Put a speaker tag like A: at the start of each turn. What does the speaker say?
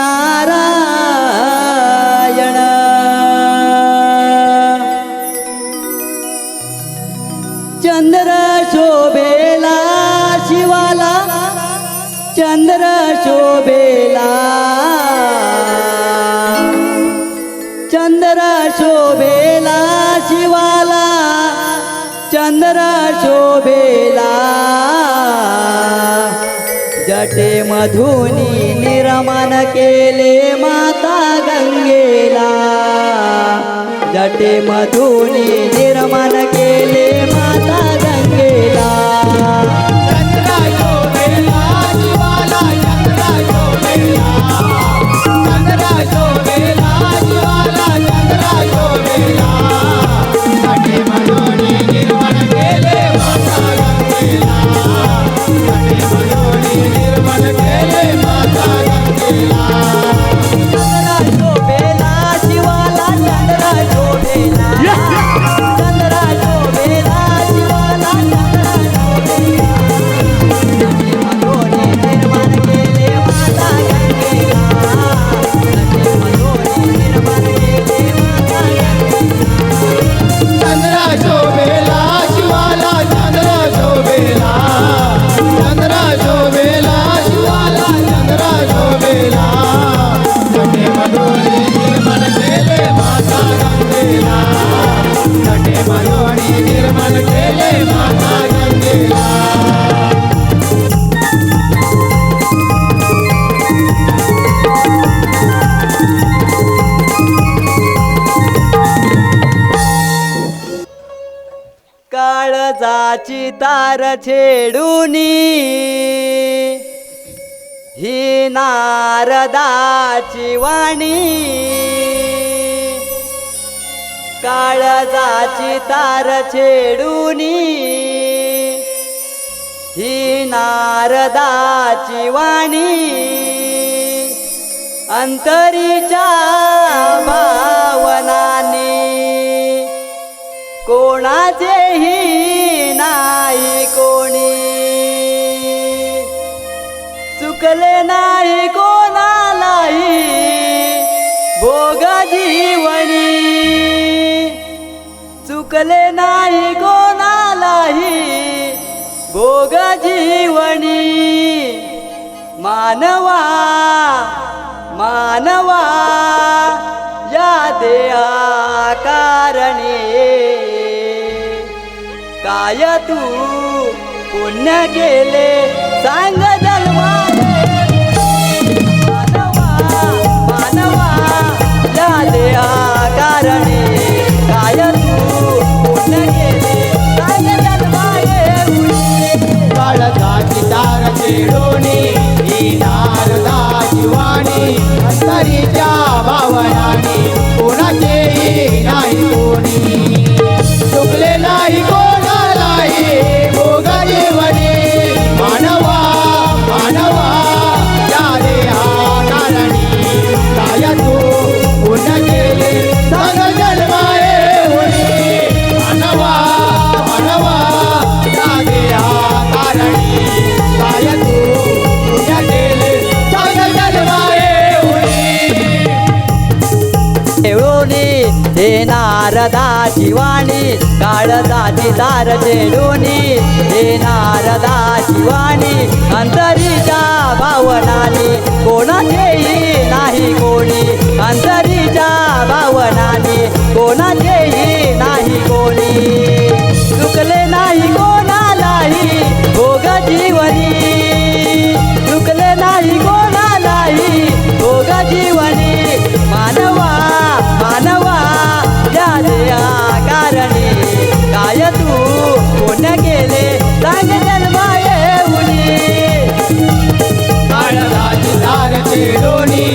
A: नारायण। चंद्र शोभेला शिवाला चंद्र शोभेला। चंद्र शोभेला शिवाला चंद्र शोभेला। जटे मधुनी निर्माण केले माता गंगेला जटे मधुनी निर्माण केले माता गंगेला काळजाची तार छेडून ही नारदाची वाणी. काळजाची तार छेडूनी. ही नारदाची वाणी. अंतरीच्या भावनानी. कोणाचेही चुकले नाही कोणालाही भोग जीवनी. मानवा मानवा या देहाकारणी काय तू पुण्य केले सांग जलवा तार नारदा शिवानी
B: काळदाची दार चेडूनी हे नारदा शिवानी अंतरीच्या भावनानी कोणाचेही माझ्या कारणे. तू कोण केले? सांग
A: जन्मा येऊनी